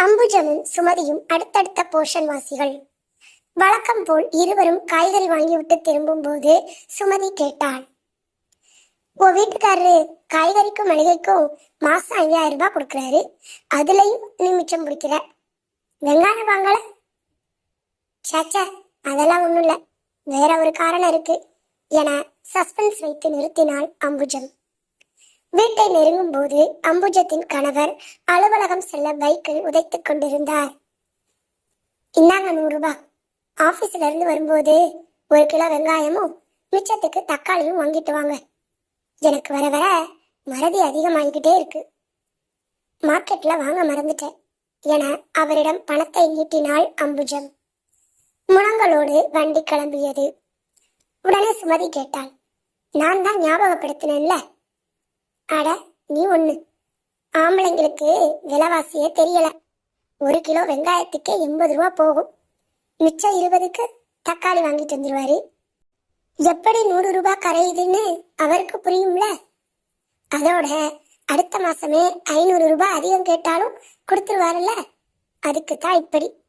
அம்புஜமும் சுமதியும் அடுத்தடுத்த போர்ஷன் வாசிகள். வழக்கம் போல் இருவரும் காய்கறி வாங்கிவிட்டு திரும்பும் போது சுமதி கேட்டாள். ஓ வீட்டுக்காரரு காய்கறிக்கும் மளிகைக்கும் மாசம் ஐயாயிரம் ரூபாய் கொடுக்குறாரு. அதுலயும் நீ மிச்சம் பிடிக்கிற. வெங்காயம் வாங்கல? சேச்சா அதெல்லாம் ஒன்றும் இல்லை. வேற ஒரு காரணம் இருக்கு. என சஸ்பென்ஸ் வைத்து நிறுத்தினாள் அம்புஜம் வீட்டை நெருங்கும் போது அம்புஜத்தின் கணவர் அலுவலகம் செல்ல பைக்கில் உதைத்துக் கொண்டிருந்தார். இந்தாங்க நூறுபா. ஆஃபீஸில் ஆபீஸ்ல இருந்து வரும்போது ஒரு கிலோ வெங்காயமும் மிச்சத்துக்கு தக்காளியும் வாங்கிட்டு வாங்க. எனக்கு வர வர மறதி அதிகமாகிக்கிட்டே இருக்கு. மார்க்கெட்ல வாங்க மறந்துட்டேன் என அவரிடம் பணத்தை நீட்டினாள் அம்புஜம். முழங்களோடு வண்டி கிளம்பியது. உடனே சுமதி கேட்டாள் நான் தான் ஞாபகப்படுத்தினேன்ல அட நீ ஒண்ணு. ஆம்பளைங்களுக்கு விலைவாசியே தெரியல. ஒரு கிலோ வெங்காயத்துக்கே எண்பது ரூபா போகும். மிச்சம் இருபதுக்கு தக்காளி வாங்கிட்டு வந்துருவாரு. எப்படி நூறு ரூபாய் கரையுதுன்னு அவருக்கு புரியும்ல? அதோட அடுத்த மாசமே ஐநூறு ரூபாய் அதிகம் கேட்டாலும் கொடுத்துருவாருல்ல? அதுக்கு தான் இப்படி.